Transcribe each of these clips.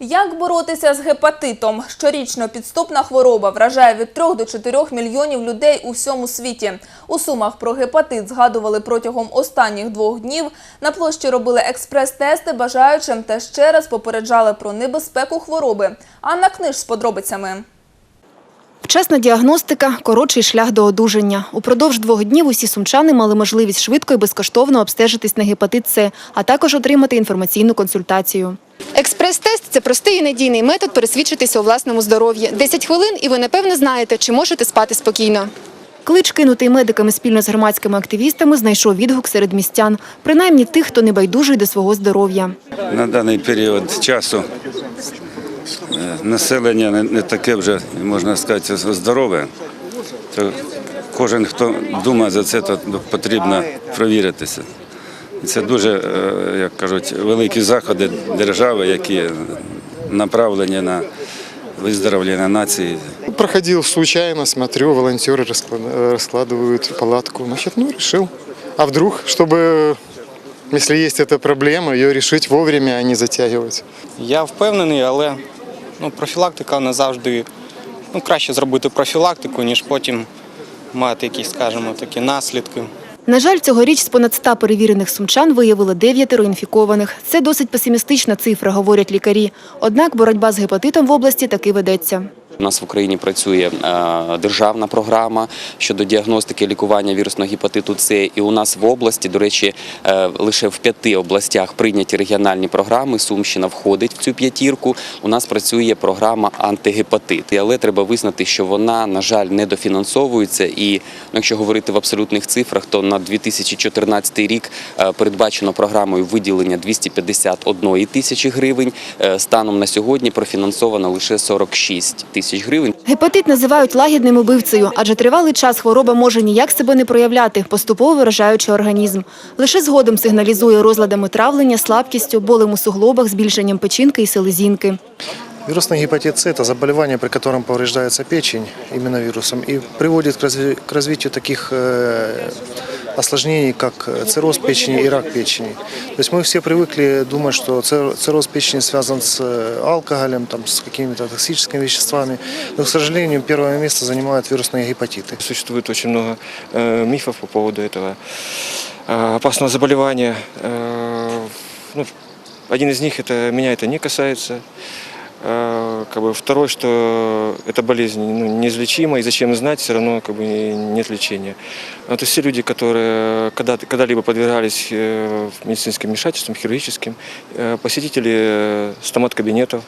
Як боротися з гепатитом? Щорічно підступна хвороба вражає від 3 до 4 мільйонів людей у всьому світі. У Сумах про гепатит згадували протягом останніх двох днів. На площі робили експрес-тести бажаючим та ще раз попереджали про небезпеку хвороби. Анна Книж з подробицями. Вчасна діагностика – коротший шлях до одужання. Упродовж двох днів усі сумчани мали можливість швидко і безкоштовно обстежитись на гепатит С, а також отримати інформаційну консультацію. Експрес-тест – це простий і надійний метод пересвідчитися у власному здоров'ї. 10 хвилин і ви напевне знаєте, чи можете спати спокійно. Клич, кинутий медиками спільно з громадськими активістами, знайшов відгук серед містян, принаймні тих, хто не байдужий до свого здоров'я. На даний період часу населення не, не таке вже, можна сказати, здорове. То кожен, хто думає за це, то потрібно провіритися. І Це дуже, е, як кажуть, великі заходи держави, які направлені на виздоровлення нації. Проходил случайно, смотрю, волонтеры расклад- э, раскладывают палатку. Значит, ну, решил. А вдруг, чтобы, если есть эта проблема, ее решить вовремя, а не затягивать. Я впевнений, але ну, профілактика не завжди. Ну, краще зробити профілактику, ніж потім мати якісь, скажімо, такі наслідки. На жаль, цьогоріч з понад 100 перевірених сумчан виявили дев'ятеро інфікованих. Це досить песимістична цифра, говорять лікарі. Однак боротьба з гепатитом в області таки ведеться. У нас в Україні працює е, державна програма щодо діагностики лікування вірусного гепатиту С. І у нас в області, до речі, е, лише в п'яти областях прийняті регіональні програми. Сумщина входить в цю п'ятірку. У нас працює програма антигепатит. Але треба визнати, що вона, на жаль, недофінансовується. І ну, якщо говорити в абсолютних цифрах, то на 2014 рік е, передбачено програмою виділення 251 тисячі гривень. Станом на сьогодні профінансовано лише 46 тисяч гривень. Гепатит називають лагідним убивцею, адже тривалий час хвороба може ніяк себе не проявляти, поступово виражаючи організм. Лише згодом сигналізує розладами травлення, слабкістю, болем у суглобах, збільшенням печінки і селезінки. Вирусный гепатит С – это заболевание, при котором повреждается печень именно вирусом и приводит к разви- к развитию таких э, осложнений, как э, цирроз печени и рак печени. То есть мы все привыкли думать, что цир- цирроз печени связан с э, алкоголем, там, с какими-то токсическими веществами, но, к сожалению, первое место занимают вирусные гепатиты. Существует очень много э, мифов по поводу этого э, опасного заболевания. Э, ну, один из них это меня это не касается. Э, как бы второй, что эта болезнь ну, неизлечима, и зачем знать, все равно как бы нет лечения. А, То есть все люди, которые когда, когда-либо подвергались э, медицинским вмешательствам, хирургическим, э, посетители э, стомат-кабинетов,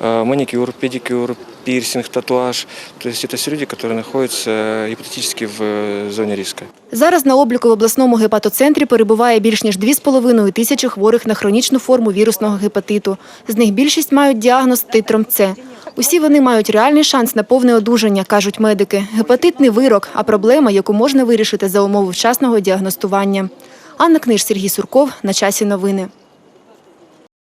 э, маникюр, педикюр, пирсинг, татуаж, то есть это все люди, которые находятся гипотетически в э, зоне риска. Зараз на обліку в обласному гепатоцентрі перебуває більш ніж 2,5 тисячі хворих на хронічну форму вірусного гепатиту. З них більшість мають діагноз титром С. Усі вони мають реальний шанс на повне одужання, кажуть медики. Гепатит не вирок, а проблема, яку можна вирішити за умови вчасного діагностування. Анна Книж, Сергій Сурков. На часі новини.